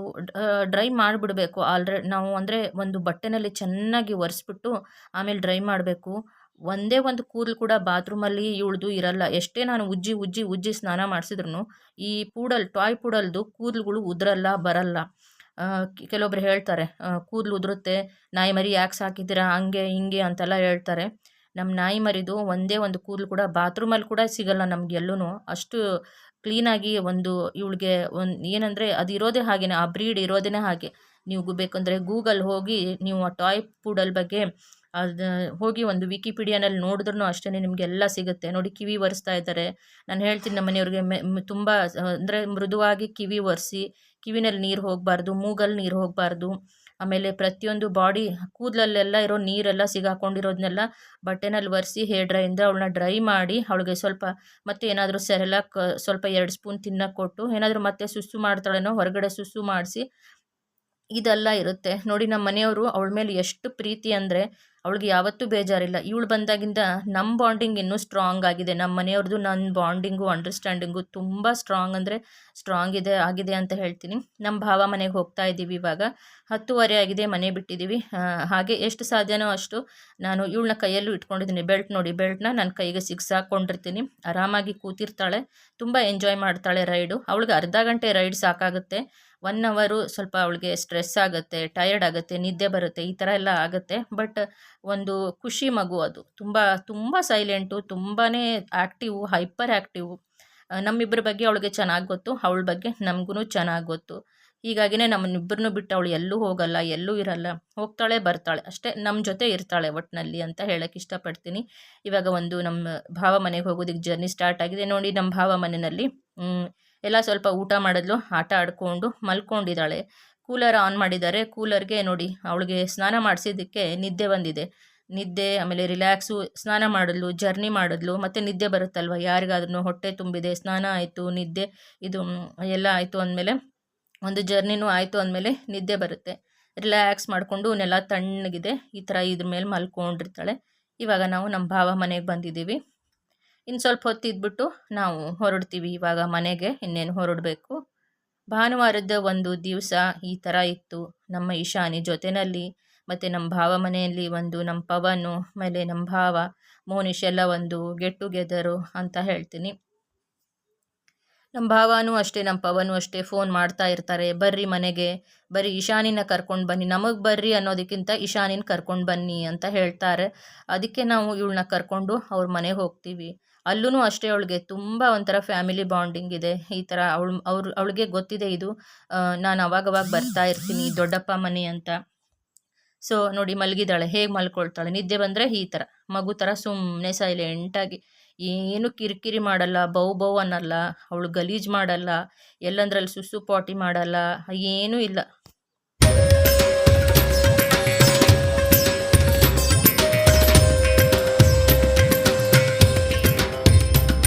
ಡ್ರೈ ಮಾಡಿಬಿಡಬೇಕು. ಆಲ್ರೆ, ನಾವು ಅಂದರೆ ಒಂದು ಬಟ್ಟೆನಲ್ಲಿ ಚೆನ್ನಾಗಿ ಒರೆಸ್ಬಿಟ್ಟು ಆಮೇಲೆ ಡ್ರೈ ಮಾಡಬೇಕು. ಒಂದೇ ಒಂದು ಕೂದಲು ಕೂಡ ಬಾತ್ರೂಮಲ್ಲಿ ಇವಳ್ದು ಇರಲ್ಲ. ಎಷ್ಟೇ ನಾನು ಉಜ್ಜಿ ಉಜ್ಜಿ ಉಜ್ಜಿ ಸ್ನಾನ ಮಾಡಿಸಿದ್ರು ಈ ಪೂಡಲ್ ಟಾಯ್ ಪೂಡಲ್ದು ಕೂದಲುಗಳು ಉದುರಲ್ಲ, ಬರಲ್ಲ. ಕೆಲವೊಬ್ರು ಹೇಳ್ತಾರೆ ಕೂದಲು ಉದುರುತ್ತೆ, ನಾಯಿ ಮರಿ ಯಾಕೆ ಸಾಕಿದ್ದೀರಾ, ಹಂಗೆ, ಹಿಂಗೆ ಅಂತೆಲ್ಲ ಹೇಳ್ತಾರೆ. ನಮ್ಮ ನಾಯಿ ಮರಿದು ಒಂದೇ ಒಂದು ಕೂದಲು ಕೂಡ ಬಾತ್ರೂಮಲ್ಲಿ ಕೂಡ ಸಿಗಲ್ಲ ನಮ್ಗೆ ಎಲ್ಲೂ ಅಷ್ಟು ಕ್ಲೀನಾಗಿ ಒಂದು ಇವಳಿಗೆ ಒಂದು, ಏನಂದರೆ ಅದು ಇರೋದೇ ಹಾಗೆಯೇ ಆ ಬ್ರೀಡ್ ಇರೋದೇ ಹಾಗೆ. ನೀವು ಬೇಕಂದರೆ ಗೂಗಲ್ ಹೋಗಿ ನೀವು ಆ ಟಾಯ್ ಪೂಡಲ್ ಬಗ್ಗೆ ಅದು, ಹೋಗಿ ಒಂದು ವಿಕಿಪೀಡಿಯಾನಲ್ಲಿ ನೋಡಿದ್ರೂ ಅಷ್ಟೇ ನಿಮಗೆಲ್ಲ ಸಿಗುತ್ತೆ. ನೋಡಿ, ಕಿವಿ ಒರೆಸ್ತಾ ಇದ್ದಾರೆ. ನಾನು ಹೇಳ್ತೀನಿ ನಮ್ಮ ಮನೆಯವ್ರಿಗೆ, ಮೆ ತುಂಬ, ಅಂದರೆ ಮೃದುವಾಗಿ ಕಿವಿ ಒರೆಸಿ, ಕಿವಿನಲ್ಲಿ ನೀರು ಹೋಗಬಾರ್ದು, ಮೂಗಲ್ಲಿ ನೀರು ಹೋಗಬಾರ್ದು, ಆಮೇಲೆ ಪ್ರತಿಯೊಂದು ಬಾಡಿ ಕೂದಲಲ್ಲೆಲ್ಲ ಇರೋ ನೀರೆಲ್ಲ ಸಿಗಾಕೊಂಡಿರೋದನ್ನೆಲ್ಲ ಬಟ್ಟೆನಲ್ಲಿ ಒರೆಸಿ, ಹೇರ್ ಡ್ರೈಯಿಂದ ಅವಳನ್ನ ಡ್ರೈ ಮಾಡಿ, ಅವಳಿಗೆ ಸ್ವಲ್ಪ, ಮತ್ತೆ ಏನಾದರೂ ಸೆರೆಲಾಕ್ ಸ್ವಲ್ಪ ಎರಡು ಸ್ಪೂನ್ ತಿನ್ನಕ್ಕೆ ಕೊಟ್ಟು, ಏನಾದರೂ ಮತ್ತೆ ಸುಸ್ಸು ಮಾಡ್ತಾಳೇನೋ ಹೊರಗಡೆ ಸುಸ್ಸು ಮಾಡಿಸಿ, ಇದೆಲ್ಲ ಇರುತ್ತೆ. ನೋಡಿ, ನಮ್ಮ ಮನೆಯವರು ಅವಳ ಮೇಲೆ ಎಷ್ಟು ಪ್ರೀತಿ ಅಂದರೆ ಅವಳಿಗೆ ಯಾವತ್ತೂ ಬೇಜಾರಿಲ್ಲ. ಇವಳು ಬಂದಾಗಿಂದ ನಮ್ಮ ಬಾಂಡಿಂಗ್ ಇನ್ನೂ ಸ್ಟ್ರಾಂಗ್ ಆಗಿದೆ. ನಮ್ಮ ಮನೆಯವ್ರದ್ದು ನನ್ನ ಬಾಂಡಿಂಗು ಅಂಡರ್ಸ್ಟ್ಯಾಂಡಿಂಗು ತುಂಬ ಸ್ಟ್ರಾಂಗ್ ಅಂದರೆ ಸ್ಟ್ರಾಂಗ್ ಇದೆ, ಆಗಿದೆ ಅಂತ ಹೇಳ್ತೀನಿ. ನಮ್ಮ ಭಾವ ಮನೆಗೆ ಹೋಗ್ತಾ ಇದ್ದೀವಿ ಇವಾಗ. ಹತ್ತುವರೆ ಆಗಿದೆ, ಮನೆ ಬಿಟ್ಟಿದ್ದೀವಿ. ಹಾಗೆ ಎಷ್ಟು ಸಾಧ್ಯನೋ ಅಷ್ಟು ನಾನು ಇವಳನ್ನ ಕೈಯಲ್ಲೂ ಇಟ್ಕೊಂಡಿದ್ದೀನಿ. ಬೆಲ್ಟ್ ನೋಡಿ, ಬೆಲ್ಟ್ನ ನನ್ನ ಕೈಗೆ ಸಿಕ್ಸ್ ಹಾಕ್ಕೊಂಡಿರ್ತೀನಿ. ಆರಾಮಾಗಿ ಕೂತಿರ್ತಾಳೆ, ತುಂಬ ಎಂಜಾಯ್ ಮಾಡ್ತಾಳೆ ರೈಡು. ಅವಳಿಗೆ ಅರ್ಧ ಗಂಟೆ ರೈಡ್ ಸಾಕಾಗುತ್ತೆ. ಒನ್ ಅವರು ಸ್ವಲ್ಪ ಅವಳಿಗೆ ಸ್ಟ್ರೆಸ್ ಆಗುತ್ತೆ, ಟಯರ್ಡ್ ಆಗುತ್ತೆ, ನಿದ್ದೆ ಬರುತ್ತೆ, ಈ ಥರ ಎಲ್ಲ ಆಗುತ್ತೆ. ಬಟ್ ಒಂದು ಖುಷಿ ಮಗು ಅದು. ತುಂಬ ತುಂಬ ಸೈಲೆಂಟು ತುಂಬಾ ಆ್ಯಕ್ಟಿವು ಹೈಪರ್ ಆ್ಯಕ್ಟಿವ್ ನಮ್ಮಿಬ್ಬರ ಬಗ್ಗೆ ಅವಳಿಗೆ ಚೆನ್ನಾಗಿ ಗೊತ್ತು, ಅವಳ ಬಗ್ಗೆ ನಮಗೂ ಚೆನ್ನಾಗಿ ಗೊತ್ತು. ಹೀಗಾಗಿನೇ ನಮ್ಮನ್ನಿಬ್ಬರನ್ನೂ ಬಿಟ್ಟು ಅವಳು ಎಲ್ಲೂ ಹೋಗಲ್ಲ, ಎಲ್ಲೂ ಇರಲ್ಲ, ಹೋಗ್ತಾಳೆ, ಬರ್ತಾಳೆ. ಅಷ್ಟೇ ನಮ್ಮ ಜೊತೆ ಇರ್ತಾಳೆ ಒಟ್ಟಿನಲ್ಲಿ ಅಂತ ಹೇಳೋಕ್ಕೆ ಇಷ್ಟಪಡ್ತೀನಿ. ಇವಾಗ ಒಂದು ನಮ್ಮ ಭಾವ ಮನೆಗೆ ಹೋಗೋದಕ್ಕೆ ಜರ್ನಿ ಸ್ಟಾರ್ಟ್ ಆಗಿದೆ. ನೋಡಿ ನಮ್ಮ ಭಾವ ಮನೆಯಲ್ಲಿ ಎಲ್ಲ ಸ್ವಲ್ಪ ಊಟ ಮಾಡಿದ್ಲು, ಆಟ ಆಡಿಕೊಂಡು ಮಲ್ಕೊಂಡಿದ್ದಾಳೆ. ಕೂಲರ್ ಆನ್ ಮಾಡಿದ್ದಾರೆ. ಕೂಲರ್ಗೆ ನೋಡಿ ಅವಳಿಗೆ ಸ್ನಾನ ಮಾಡಿಸಿದ್ದಕ್ಕೆ ನಿದ್ದೆ ಬಂದಿದೆ. ನಿದ್ದೆ, ಆಮೇಲೆ ರಿಲ್ಯಾಕ್ಸು, ಸ್ನಾನ ಮಾಡಿದ್ಲು ಜರ್ನಿ ಮಾಡಿದ್ಲು. ಮತ್ತು ನಿದ್ದೆ ಬರುತ್ತಲ್ವ? ಯಾರಿಗಾದ್ರೂ ಹೊಟ್ಟೆ ತುಂಬಿದೆ, ಸ್ನಾನ ಆಯಿತು, ನಿದ್ದೆ, ಇದು, ಎಲ್ಲ ಆಯಿತು ಅಂದಮೇಲೆ ಒಂದು ಜರ್ನಿನೂ ಆಯಿತು ಅಂದಮೇಲೆ ನಿದ್ದೆ ಬರುತ್ತೆ. ರಿಲ್ಯಾಕ್ಸ್ ಮಾಡಿಕೊಂಡು ನೆಲ ತಣ್ಣಗಿದೆ. ಈ ಥರ ಇದ್ರ ಮೇಲೆ ಮಲ್ಕೊಂಡಿರ್ತಾಳೆ. ಇವಾಗ ನಾವು ನಮ್ಮ ಭಾವ ಮನೆಗೆ ಬಂದಿದ್ದೀವಿ. ಇನ್ನು ಸ್ವಲ್ಪ ಹೊತ್ತು ಇದ್ಬಿಟ್ಟು ನಾವು ಹೊರಡ್ತೀವಿ ಇವಾಗ ಮನೆಗೆ, ಇನ್ನೇನು ಹೊರಡಬೇಕು. ಭಾನುವಾರದ ಒಂದು ದಿವಸ ಈ ಥರ ಇತ್ತು. ನಮ್ಮ ಈಶಾನಿ ಜೊತೆಯಲ್ಲಿ ಮತ್ತು ನಮ್ಮ ಭಾವ ಮನೆಯಲ್ಲಿ ಒಂದು, ನಮ್ಮ ಪವನು, ಆಮೇಲೆ ನಮ್ಮ ಭಾವ ಮೋನಿಶ್ ಎಲ್ಲ ಒಂದು ಗೆಟ್ ಟುಗೆದರು ಅಂತ ಹೇಳ್ತೀನಿ. ನಮ್ಮ ಭಾವನೂ ಅಷ್ಟೇ ನಮ್ಮ ಪವನು ಅಷ್ಟೇ ಫೋನ್ ಮಾಡ್ತಾ ಇರ್ತಾರೆ. ಬರ್ರಿ ಮನೆಗೆ ಬರೀ ಇಶಾನಿನ ಕರ್ಕೊಂಡು ಬನ್ನಿ. ನಮಗೆ ಬರ್ರಿ ಅನ್ನೋದಕ್ಕಿಂತ ಇಶಾನಿನ ಕರ್ಕೊಂಡು ಬನ್ನಿ ಅಂತ ಹೇಳ್ತಾರೆ. ಅದಕ್ಕೆ ನಾವು ಇವಳನ್ನ ಕರ್ಕೊಂಡು ಅವ್ರ ಮನೆಗೆ ಹೋಗ್ತೀವಿ. ಅಲ್ಲೂ ಅಷ್ಟೇ ಅವಳಿಗೆ ತುಂಬ ಒಂಥರ ಫ್ಯಾಮಿಲಿ ಬಾಂಡಿಂಗ್ ಇದೆ. ಈ ಥರ ಅವಳು, ಅವ್ರು, ಅವಳಿಗೆ ಗೊತ್ತಿದೆ ಇದು. ನಾನು ಅವಾಗವಾಗ ಬರ್ತಾ ಇರ್ತೀನಿ, ದೊಡ್ಡಪ್ಪ ಮನೆ ಅಂತ. ಸೊ ನೋಡಿ ಮಲಗಿದಾಳೆ ಹೇಗೆ ಮಲ್ಕೊಳ್ತಾಳೆ? ನಿದ್ದೆ ಬಂದರೆ ಈ ಥರ. ಮಗು ಥರ ಸುಮ್ಮನೆ ಸೈಲೆಂಟಾಗಿ ಏನು ಕಿರಿಕಿರಿ ಮಾಡಲ್ಲ, ಬೌ ಬೌ ಅನ್ನಲ್ಲ, ಅವಳು ಗಲೀಜು ಮಾಡಲ್ಲ, ಎಲ್ಲಂದ್ರಲ್ಲಿ ಸುಸು ಪಾಟಿ ಮಾಡಲ್ಲ, ಏನೂ ಇಲ್ಲ.